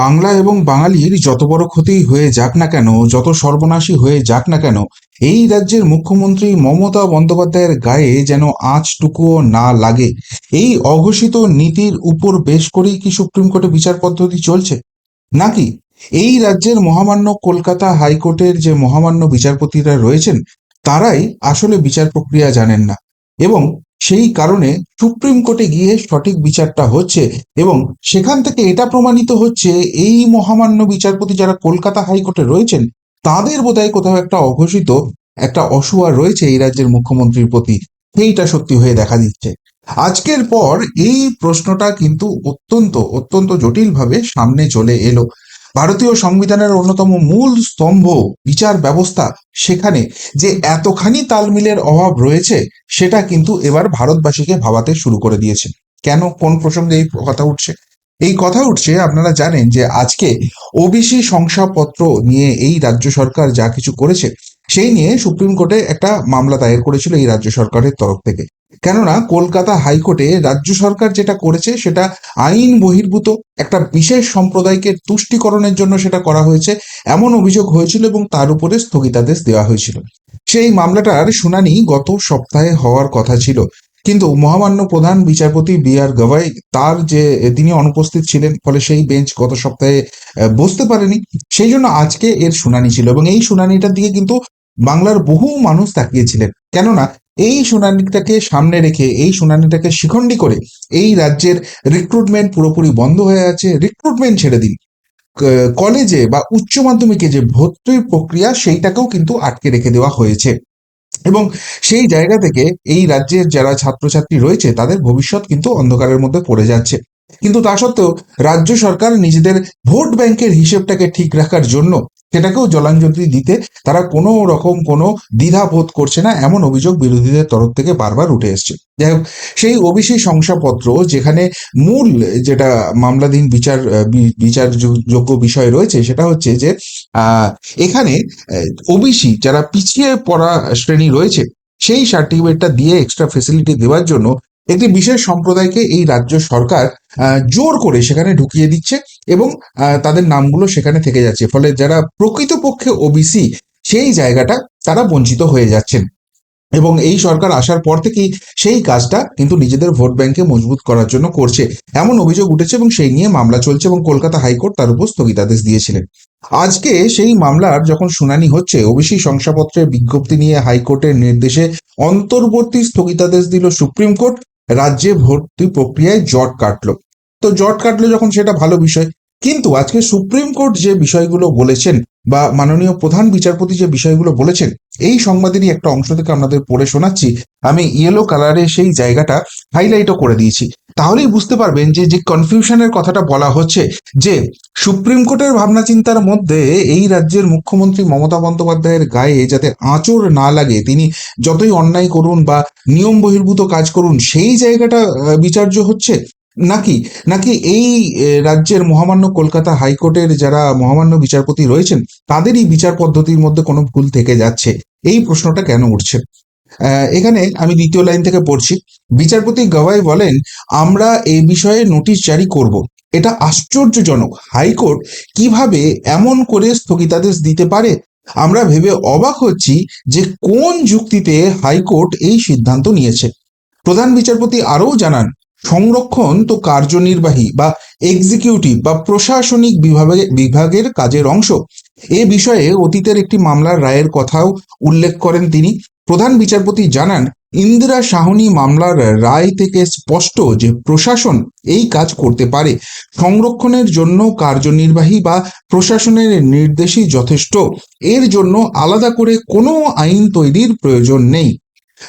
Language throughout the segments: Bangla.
বাংলা এবং বাঙালির যত বড় ক্ষতি হয়ে যাক না কেন, যত সর্বনাশী হয়ে যাক না কেন, এই রাজ্যের মুখ্যমন্ত্রী মমতা বন্দ্যোপাধ্যায়ের গায়ে যেন আঁচটুকুও না লাগে। এই অঘোষিত নীতির উপর বেশ করেই কি সুপ্রিম কোর্টে বিচার পদ্ধতি চলছে? নাকি এই রাজ্যের মহামান্য কলকাতা হাইকোর্টের যে মহামান্য বিচারপতিরা রয়েছেন, তারাই আসলে বিচার প্রক্রিয়া জানেন না? এবং সেই কারণে সুপ্রিম কোর্টে গিয়ে সঠিক বিচারটা হচ্ছে এবং সেখান থেকে এটা প্রমাণিত হচ্ছে এই মহামান্য বিচারপতি যারা কলকাতা হাইকোর্টে রয়েছেন, তাদের বোধহয় কোথাও একটা অঘোষিত একটা অসুয়া রয়েছে এই রাজ্যের মুখ্যমন্ত্রীর প্রতি। সেইটা সত্যি হয়ে দেখা দিচ্ছে। আজকের পর এই প্রশ্নটা কিন্তু অত্যন্ত অত্যন্ত জটিলভাবে সামনে চলে এলো। ভারতীয় সংবিধানের অন্যতম মূল স্তম্ভ বিচার ব্যবস্থা সেখানে যে এতখানি তালমিলের অভাব রয়েছে, সেটা কিন্তু এবার ভারতবাসীকে ভাবাতে শুরু করে দিয়েছে। কেন? কোন প্রসঙ্গে এই কথা উঠছে? এই কথা উঠছে, আপনারা জানেন যে আজকে ওবিসি শংসাপত্র নিয়ে এই রাজ্য সরকার যা কিছু করেছে, সেই নিয়ে সুপ্রিম কোর্টে একটা মামলা দায়ের করেছিল এই রাজ্য সরকারের তরফ থেকে। কেননা কলকাতা হাইকোর্টে রাজ্য সরকার যেটা করেছে সেটা আইন বহির্ভূত একটা বিশেষ সম্প্রদায়কে তুষ্টিকরণের জন্য সেটা করা হয়েছে। এমন অভিযোগ হয়েছিল এবং তার উপরে স্থগিতাদেশ দেওয়া হয়েছিল। সেই মামলাটার শুনানি গত সপ্তাহে হওয়ার কথা ছিল। কিন্তু মহামান্য প্রধান বিচারপতি বি আর গভাই তার যে তিনি অনুপস্থিত ছিলেন, ফলে সেই বেঞ্চ গত সপ্তাহে বসতে পারেনি। সেই জন্য আজকে এর শুনানি ছিল এবং এই শুনানিটার দিকে কিন্তু বাংলার বহু মানুষ তাকিয়েছিলেন। কেননা এই শুনানিটাকে সামনে রেখে, এই শুনানিটাকে শিখণ্ডী করে এই রাজ্যের রিক্রুটমেন্ট পুরোপুরি বন্ধ হয়ে আছে। রিক্রুটমেন্ট ছেড়ে দিন। কলেজে বা উচ্চ মাধ্যমিকে যে ভর্তির প্রক্রিয়া, সেইটাকেও কিন্তু আটকে রেখে দেওয়া হয়েছে। এবং সেই জায়গা থেকে এই রাজ্যের যারা ছাত্রছাত্রী রয়েছে, তাদের ভবিষ্যৎ কিন্তু অন্ধকারের মধ্যে পড়ে যাচ্ছে। কিন্তু তা সত্ত্বেও রাজ্য সরকার নিজেদের ভোট ব্যাংকের হিসেবটাকে ঠিক রাখার জন্য সেটাকেও জলাঞ্জলি দিতে তারা কোনো রকম কোনো দ্বিধা বোধ করছে না, এমন অভিযোগ বিরোধীদের তরফ থেকে বারবার উঠে এসছে। যাই হোক, সেই ওবিসি শংসাপত্র যেখানে মূল যেটা মামলাধীন বিচার বিচারযোগ্য বিষয় রয়েছে, সেটা হচ্ছে যে এখানে ওবিসি যারা পিছিয়ে পড়া শ্রেণি রয়েছে, সেই সার্টিফিকেটটা দিয়ে এক্সট্রা ফেসিলিটি দেওয়ার জন্য একটি বিশেষ সম্প্রদায়কে এই রাজ্য সরকার জোর করে সেখানে ঢুকিয়ে দিচ্ছে। এবং তাদের নামগুলো সেখানে থেকে যাচ্ছে। ফলে যারা প্রকৃতপক্ষে ওবিসি সেই জায়গাটা তারা বঞ্চিত হয়ে যাচ্ছেন। এবং এই সরকার আসার পর থেকেই সেই কাজটা কিন্তু নিজেদের ভোট ব্যাংকে মজবুত করার জন্য করছে। এমন অভিযোগ উঠেছে এবং সেই নিয়ে মামলা চলছে এবং কলকাতা হাইকোর্ট তার উপর স্থগিতাদেশ দিয়েছিলেন। আজকে সেই মামলার যখন শুনানি হচ্ছে ওবিসি শংসাপত্রের বিজ্ঞপ্তি নিয়ে হাইকোর্টের নির্দেশে অন্তর্বর্তী স্থগিতাদেশ দিল সুপ্রিম কোর্ট, রাজ্যে ভর্তি প্রক্রিয়ায় জট কাটলো। তো জট কাটলো যখন সেটা ভালো বিষয় কিন্তু আজকে সুপ্রিম কোর্ট যে বিষয়গুলো বলেছেন বা মাননীয় প্রধান বিচারপতি যে বিষয়গুলো বলেছেন, এই সংবাদেরই একটা অংশ থেকে আপনাদের পড়ে শোনাচ্ছি। আমি ইয়েলো কালারে সেই জায়গাটা হাইলাইটও করে দিয়েছি। তাহলেই বুঝতে পারবেন যে যে কনফিউশনের কথাটা বলা হচ্ছে যে, সুপ্রিম কোর্টের ভাবনা চিন্তার মধ্যে এই রাজ্যের মুখ্যমন্ত্রী মমতা বন্দ্যোপাধ্যায়ের গায়ে যাতে আঁচড় না লাগে, তিনি যতই অন্যায় করুন বা নিয়ম বহির্ভূত কাজ করুন, সেই জায়গাটা বিচার্য হচ্ছে। নাকি নাকি এই রাজ্যের মহামান্য কলকাতা হাইকোর্টের যারা মহামান্য বিচারপতি রয়েছেন, তাদেরই বিচার পদ্ধতির মধ্যে কোনো ভুল থেকে যাচ্ছে? এই প্রশ্নটা কেন উঠছে? এখানে আমি দ্বিতীয় লাইন থেকে পড়ছি। বিচারপতি গভাই বলেন, আমরা এই বিষয়ে নোটিশ জারি করব। এটা আশ্চর্যজনক। হাইকোর্ট কীভাবে এমন করে স্থগিতাদেশ দিতে পারে? আমরা ভেবে অবাক হচ্ছি যে কোন যুক্তিতে হাইকোর্ট এই সিদ্ধান্ত নিয়েছে। প্রধান বিচারপতি আরও জানান সংরক্ষণ তো কার্যনির্বাহী বা এক্সিকিউটিভ বা প্রশাসনিক বিভাগে, বিভাগের কাজের অংশ। এ বিষয়ে অতীতের একটি মামলার রায়ের কথাও উল্লেখ করেন তিনি। প্রধান বিচারপতি জানান, ইন্দিরা সাহনী মামলার রায় থেকে স্পষ্ট যে প্রশাসন এই কাজ করতে পারে। সংরক্ষণের জন্য কার্যনির্বাহী বা প্রশাসনের নির্দেশই যথেষ্ট। এর জন্য আলাদা করে কোনো আইন তৈরির প্রয়োজন নেই।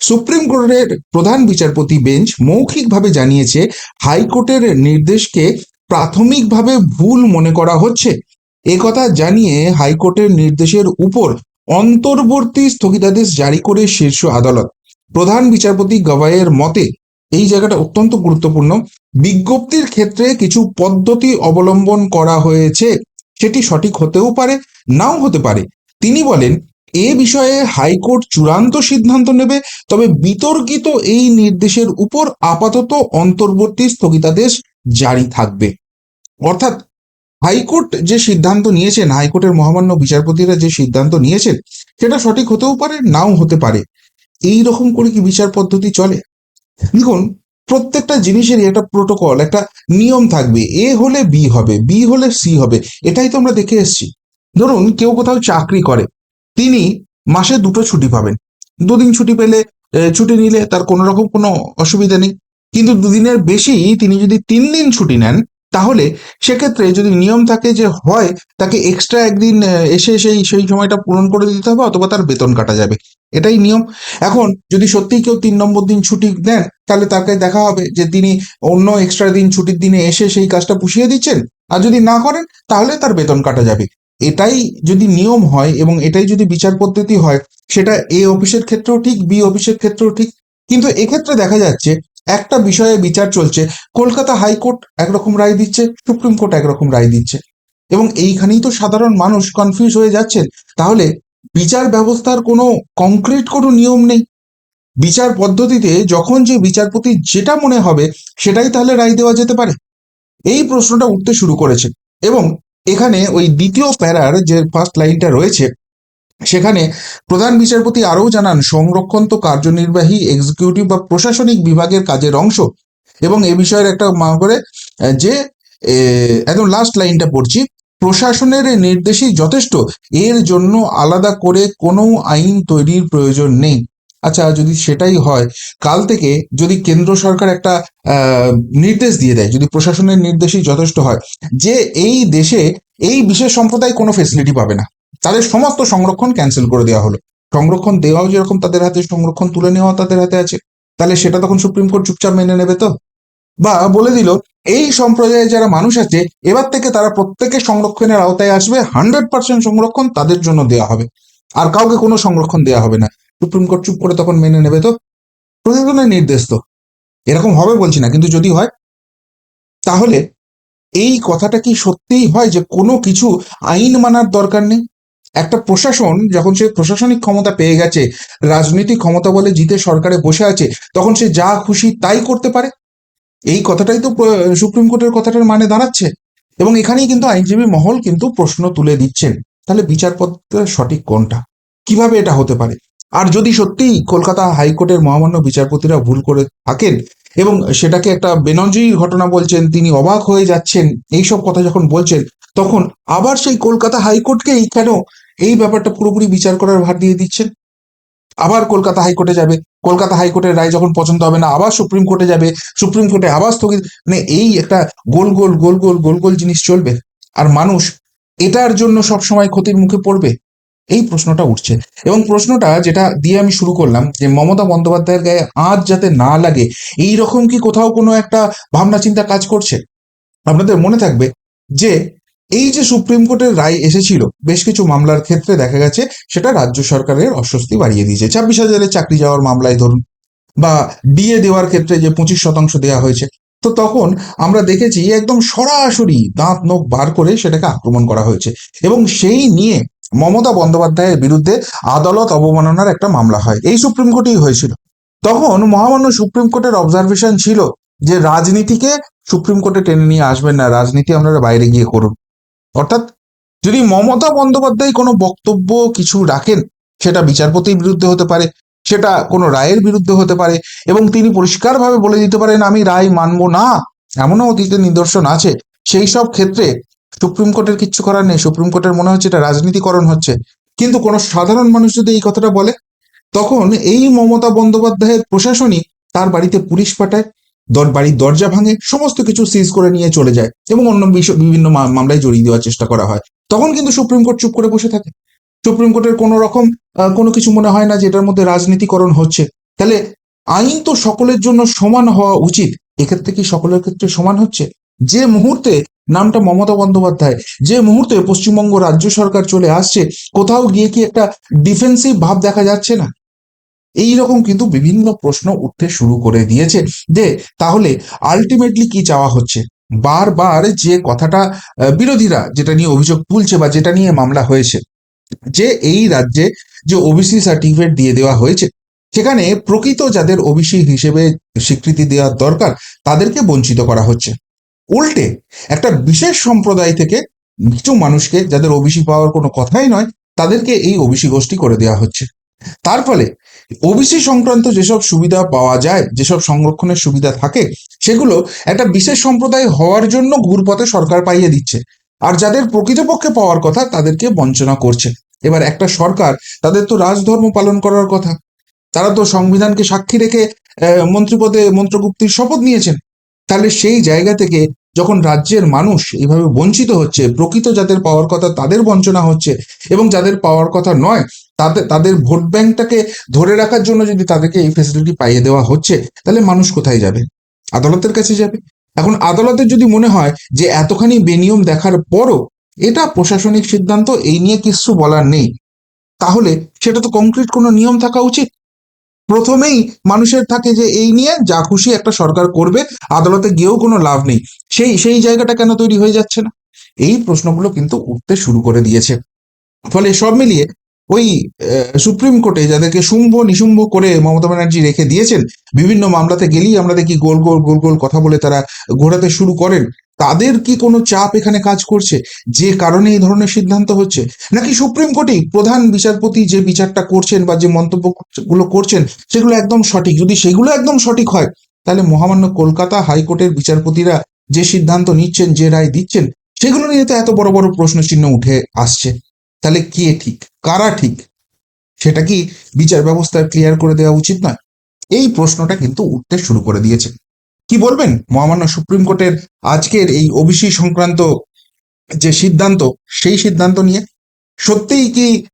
সুপ্রিম কোর্টের প্রধান বিচারপতি বেঞ্চ মৌখিকভাবে জানিয়েছে, হাইকোর্টের নির্দেশকে প্রাথমিকভাবে ভুল মনে করা হচ্ছে। একথা জানিয়ে হাইকোর্টের নির্দেশের উপর অন্তর্বর্তী স্থগিতাদেশ জারি করে শীর্ষ আদালত। প্রধান বিচারপতি গভাইয়ের মতে, এই জায়গাটা অত্যন্ত গুরুত্বপূর্ণ। বিজ্ঞপ্তির ক্ষেত্রে কিছু পদ্ধতি অবলম্বন করা হয়েছে, সেটি সঠিক হতেও পারে, নাও হতে পারে। তিনি বলেন এ বিষয়ে হাইকোর্ট চূড়ান্ত সিদ্ধান্ত নেবে, তবে বিতর্কিত এই নির্দেশের উপর আপাতত অন্তর্বর্তী স্থগিতাদেশ জারি থাকবে। অর্থাৎ হাইকোর্ট যে সিদ্ধান্ত নিয়েছেন, হাইকোর্টের মহামান্য বিচারপতিরা যে সিদ্ধান্ত নিয়েছেন, সেটা সঠিক হতেও পারে, নাও হতে পারে। এই রকম করে কি বিচার পদ্ধতি চলে? দেখুন, প্রত্যেকটা জিনিসেরই একটা প্রোটোকল, একটা নিয়ম থাকবে। এ হলে বি হবে, বি হলে সি হবে, এটাই তো আমরা দেখে এসেছি। ধরুন, কেউ কোথাও চাকরি করে তিনি মাসে দুটো ছুটি পাবেন। দুদিন ছুটি পেলে ছুটি নিলে তার কোনো রকম কোনো অসুবিধা নেই। কিন্তু দুদিনের বেশি তিনি যদি তিন দিন ছুটি নেন, তাহলে সেক্ষেত্রে যদি নিয়ম থাকে যে হয়, তাকে এক্সট্রা একদিন এসে সেই সেই সময়টা পূরণ করে দিতে হবে অথবা তার বেতন কাটা যাবে। এটাই নিয়ম। এখন যদি সত্যিই কেউ তিন নম্বর দিন ছুটি নেন, তাহলে তাকে দেখা হবে যে তিনি অন্য এক্সট্রা দিন ছুটির দিনে এসে সেই কাজটা পুষিয়ে দিচ্ছেন। আর যদি না করেন, তাহলে তার বেতন কাটা যাবে। এটাই যদি নিয়ম হয় এবং এটাই যদি বিচার পদ্ধতি হয়, সেটা এ অফিসের ক্ষেত্রেও ঠিক, বি অফিসের ক্ষেত্রেও ঠিক। কিন্তু এক্ষেত্রে দেখা যাচ্ছে, একটা বিষয়ে বিচার চলছে, কলকাতা হাইকোর্ট একরকম রায় দিচ্ছে, সুপ্রিম কোর্ট একরকম রায় দিচ্ছে। এবং এইখানেই তো সাধারণ মানুষ কনফিউজ হয়ে যাচ্ছেন। তাহলে বিচার ব্যবস্থার কোনো কংক্রিট কোনো নিয়ম নেই। বিচার পদ্ধতিতে যখন যে বিচারপতি যেটা মনে হবে, সেটাই তাহলে রায় দেওয়া যেতে পারে। এই প্রশ্নটা উঠতে শুরু করেছে। এবং এখানে ওই দ্বিতীয় প্যারার যে ফার্স্ট লাইনটা রয়েছে, সেখানে প্রধান বিচারপতি আরও জানান, সংরক্ষণ তো কার্যনির্বাহী এক্সিকিউটিভ বা প্রশাসনিক বিভাগের কাজের অংশ। এবং এ বিষয়ের একটা করে, যে একদম লাস্ট লাইনটা পড়ছি, প্রশাসনের নির্দেশই যথেষ্ট। এর জন্য আলাদা করে কোনো আইন তৈরির প্রয়োজন নেই। আচ্ছা যদি সেটাই হয়, কাল থেকে যদি কেন্দ্র সরকার একটা নির্দেশ দিয়ে দেয়, যদি প্রশাসনের নির্দেশই যথেষ্ট হয়, যে এই দেশে এই বিশেষ সম্প্রদায় কোনো ফেসিলিটি পাবে না। তাদের সমস্ত সংরক্ষণ ক্যান্সেল করে দেওয়া হলো। সংরক্ষণ দেওয়াও যেরকম তাদের হাতে, সংরক্ষণ তুলে নেওয়া তাদের হাতে আছে। তাহলে সেটা তখন সুপ্রিম কোর্ট চুপচাপ মেনে নেবে তো? বা বলে দিল, এই সম্প্রদায়ে যারা মানুষ আছে, এবার থেকে তারা প্রত্যেকে সংরক্ষণের আওতায় আসবে হান্ড্রেড পার্সেন্ট সংরক্ষণ তাদের জন্য দেওয়া হবে। আর কাউকে কোনো সংরক্ষণ দেওয়া হবে না। সুপ্রিম কোর্ট চুপ করে তখন মেনে নেবে তো? প্রশাসনের নির্দেশ তো। এরকম হবে বলছি না, কিন্তু যদি হয়, তাহলে এই কথাটা কি সত্যিই হয় যে কোনো কিছু আইন মানার দরকার নেই? একটা প্রশাসন, যখন সে প্রশাসনিক ক্ষমতা পেয়ে গেছে, রাজনৈতিক ক্ষমতা বলে জিতে সরকারে বসে আছে, তখন সে যা খুশি তাই করতে পারে? এই কথাটাই তো সুপ্রিম কোর্টের কথাটার মানে দাঁড়াচ্ছে। এবং এখানেই কিন্তু আইনজীবী মহল কিন্তু প্রশ্ন তুলে দিচ্ছেন। তাহলে বিচারপত্র সঠিক কোনটা? কীভাবে এটা হতে পারে? আর যদি সত্যিই কলকাতা হাইকোর্টের মহামান্য বিচারপতিরা ভুল করে থাকেন এবং সেটাকে একটা বেনজির ঘটনা বলছেন, তিনি অবাক হয়ে যাচ্ছেন, এইসব কথা যখন বলছেন, তখন আবার সেই কলকাতা হাইকোর্টকেই কেন এই ব্যাপারটা পুরোপুরি বিচার করার ভার দিয়ে দিচ্ছেন? আবার কলকাতা হাইকোর্টে যাবে, কলকাতা হাইকোর্টের রায় যখন পছন্দ হবে না, আবার সুপ্রিম কোর্টে যাবে, সুপ্রিম কোর্টে আবার স্থগিত মানে এই একটা গোল গোল গোল গোল গোল গোল জিনিস চলবে। আর মানুষ এটার জন্য সব সময় ক্ষতির মুখে পড়বে। এই প্রশ্নটা উঠছে। এবং প্রশ্নটা যেটা দিয়ে আমি শুরু করলাম যে মমতা বন্দ্যোপাধ্যায়ের গায়ে আজ যাতে না লাগে এই রকম কি কোথাও কোনো একটা ভাবনা চিন্তা কাজ করছে? আপনাদের মনে থাকবে যে এই যে সুপ্রিম কোর্টের রায় এসেছিল, বেশ কিছু মামলার ক্ষেত্রে দেখা গেছে সেটা রাজ্য সরকারের অস্বস্তি বাড়িয়ে দিয়েছে। ছাব্বিশ হাজারের চাকরি যাওয়ার মামলায় ধরুন বা বিয়ে দেওয়ার ক্ষেত্রে যে পঁচিশ শতাংশ দেওয়া হয়েছে, তো তখন আমরা দেখেছি একদম সরাসরি দাঁত নখ বার করে সেটাকে আক্রমণ করা হয়েছে। এবং সেই নিয়ে মমতা বন্দ্যোপাধ্যায়ের বিরুদ্ধে আদালত অবমাননার একটা মামলা হয়। এই সুপ্রিম কোর্টেই হয়েছিল। তখন মহামান্য সুপ্রিম কোর্টের অবজারভেশন ছিল যে রাজনীতিকে সুপ্রিম কোর্টে টেনে নিয়ে আসবেন না, রাজনীতি আপনারা বাইরে গিয়ে করুন। অর্থাৎ যদি মমতা বন্দ্যোপাধ্যায় কোনো বক্তব্য কিছু রাখেন, সেটা বিচারপতির বিরুদ্ধে হতে পারে, সেটা কোনো রায়ের বিরুদ্ধে হতে পারে এবং তিনি পরিষ্কারভাবে বলে দিতে পারেন, আমি রায় মানব না, এমনও অতীতের নিদর্শন আছে। সেই সব ক্ষেত্রে সুপ্রিম কোর্টের কিচ্ছু করার নেই। সুপ্রিম কোর্টের মনে হচ্ছে এটা রাজনীতিকরণ হচ্ছে। কিন্তু কোনো সাধারণ মানুষ যদি এই কথাটা বলে, তখন এই মমতা বন্দ্যোপাধ্যায়ের প্রশাসনই তার বাড়িতে পুলিশ পাঠায়, দর বাড়ির দরজা ভাঙে, সমস্ত কিছু সিজ করে নিয়ে চলে যায় এবং অন্য বিভিন্ন মামলায় জড়িয়ে দেওয়ার চেষ্টা করা হয়। তখন কিন্তু সুপ্রিম কোর্ট চুপ করে বসে থাকে। সুপ্রিম কোর্টের কোনো রকম কোনো কিছু মনে হয় না যে এটার মধ্যে রাজনীতিকরণ হচ্ছে। তাহলে আইন তো সকলের জন্য সমান হওয়া উচিত। এক্ষেত্রে কি সকলের ক্ষেত্রে সমান হচ্ছে? যে মুহূর্তে নামটা মমতা বন্দ্যোপাধ্যায়। যে মুহূর্তে পশ্চিমবঙ্গ রাজ্য সরকার চলে আসছে, কোথাও গিয়ে কি একটা ডিফেন্সিভ ভাব দেখা যাচ্ছে না? এই রকম কিন্তু বিভিন্ন প্রশ্ন উঠতে শুরু করে দিয়েছে। যে তাহলে আলটিমেটলি কি চাওয়া হচ্ছে? বারবার যে কথাটা বিরোধীরা যেটা নিয়ে অভিযোগ তুলছে বা যেটা নিয়ে মামলা হয়েছে, যে এই রাজ্যে যে ওবিসি সার্টিফিকেট দিয়ে দেওয়া হয়েছে, সেখানে প্রকৃত যাদের ওবিসি হিসেবে স্বীকৃতি দেওয়ার দরকার, তাদেরকে বঞ্চিত করা হচ্ছে। উল্টে একটা বিশেষ সম্প্রদায় থেকে কিছু মানুষকে যাদের ওবিসি পাওয়ার কোনো কথাই নয়, তাদেরকে এই ওবিসি গোষ্ঠী করে দেওয়া হচ্ছে। তার ফলে ওবিসি সংক্রান্ত যেসব সুবিধা পাওয়া যায়, যেসব সংরক্ষণের সুবিধা থাকে, সেগুলো একটা বিশেষ সম্প্রদায় হওয়ার জন্য ঘুরপথে সরকার পাইয়ে দিচ্ছে। আর যাদের প্রকৃতপক্ষে পাওয়ার কথা, তাদেরকে বঞ্চনা করছে। এবার একটা সরকার, তাদের তো রাজধর্ম পালন করার কথা। তারা তো সংবিধানকে সাক্ষী রেখে মন্ত্রীপদে মন্ত্রগুপ্তির শপথ নিয়েছেন। তাহলে সেই জায়গা থেকে যখন রাজ্যের মানুষ এইভাবে বঞ্চিত হচ্ছে, প্রকৃত যাদের পাওয়ার কথা তাদের বঞ্চনা হচ্ছে এবং যাদের পাওয়ার কথা নয়, তাদের তাদের ভোট ব্যাংকটাকে ধরে রাখার জন্য যদি তাদেরকে এই ফেসিলিটি পাইয়ে দেওয়া হচ্ছে, তাহলে মানুষ কোথায় যাবে? আদালতের কাছে যাবে? এখন আদালতের যদি মনে হয় যে এতখানি বেনিয়ম দেখার পরও এটা প্রশাসনিক সিদ্ধান্ত, এই নিয়ে কিছু বলার নেই, তাহলে সেটা তো কংক্রিট কোনো নিয়ম থাকা উচিত। প্রথমেই মানুষের থাকে যে এই নিয়ে যা খুশি একটা সরকার করবে, আদালতে গিয়েও কোনো লাভ নেই। সেই সেই জায়গাটা কেন তৈরি হয়ে যাচ্ছে না? এই প্রশ্নগুলো কিন্তু উঠতে শুরু করে দিয়েছে। ফলে সব মিলিয়ে ওই সুপ্রিম কোর্টে যাদেরকে শুম্ভ নিশুম্ভ করে মমতা ব্যানার্জি রেখে দিয়েছেন, বিভিন্ন মামলাতে গেলেই আমরা দেখি গোল গোল গোল গোল কথা বলে তারা ঘোরাতে শুরু করেন। তাদের কি কোনো চাপ এখানে কাজ করছে? যে কারণে এই ধরনের সিদ্ধান্ত হচ্ছে? নাকি সুপ্রিম কোর্টেই প্রধান বিচারপতি যে বিচারটা করছেন বা যে মন্তব্যগুলো করছেন, সেগুলো একদম সঠিক? যদি সেগুলো একদম সঠিক হয়, তাহলে মহামান্য কলকাতা হাইকোর্টের বিচারপতিরা যে সিদ্ধান্ত নিচ্ছেন, যে রায় দিচ্ছেন, সেগুলো নিয়ে তো এত বড় বড় প্রশ্নচিহ্ন উঠে আসছে। তাহলে কে ঠিক? কারা ঠিক? সেটা কি বিচার ব্যবস্থায় ক্লিয়ার করে দেওয়া উচিত নয়? এই প্রশ্নটা কিন্তু উঠতে শুরু করে দিয়েছে। কি বলবেন? মহামান্য সুপ্রিম কোর্টের আজকের এই ওবিসি সংক্রান্ত যে সিদ্ধান্ত, সেই সিদ্ধান্ত নিয়ে সত্যিই কি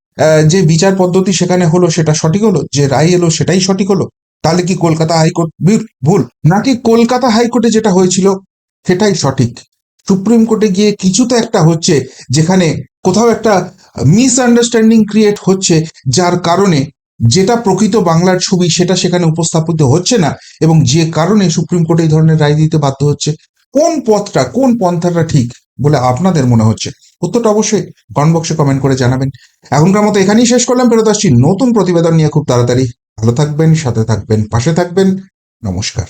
যে বিচার পদ্ধতি সেখানে হলো সেটা সঠিক হলো? যে রায় এলো সেটাই সঠিক হলো? তাহলে কি কলকাতা হাইকোর্ট ভুল- নাকি কলকাতা হাইকোর্টে যেটা হয়েছিল সেটাই সঠিক? সুপ্রিম কোর্টে গিয়ে কিছু তো একটা হচ্ছে যেখানে কোথাও একটা মিসআন্ডারস্ট্যান্ডিং ক্রিয়েট হচ্ছে, যার কারণে যেটা প্রকৃত বাংলার ছবি সেটা সেখানে উপস্থাপিত হচ্ছে না এবং যে কারণে সুপ্রিম কোর্ট এই ধরনের রায় দিতে বাধ্য হচ্ছে, কোন পথটা, কোন পন্থাটা ঠিক বলে আপনাদের মনে হচ্ছে? উত্তরটা অবশ্যই কমেন্ট বক্সে কমেন্ট করে জানাবেন। এখনকার মতো এখানেই শেষ করলাম, ফেরত আসছি নতুন প্রতিবেদন নিয়ে খুব তাড়াতাড়ি। ভালো থাকবেন, সাথে থাকবেন, পাশে থাকবেন। নমস্কার।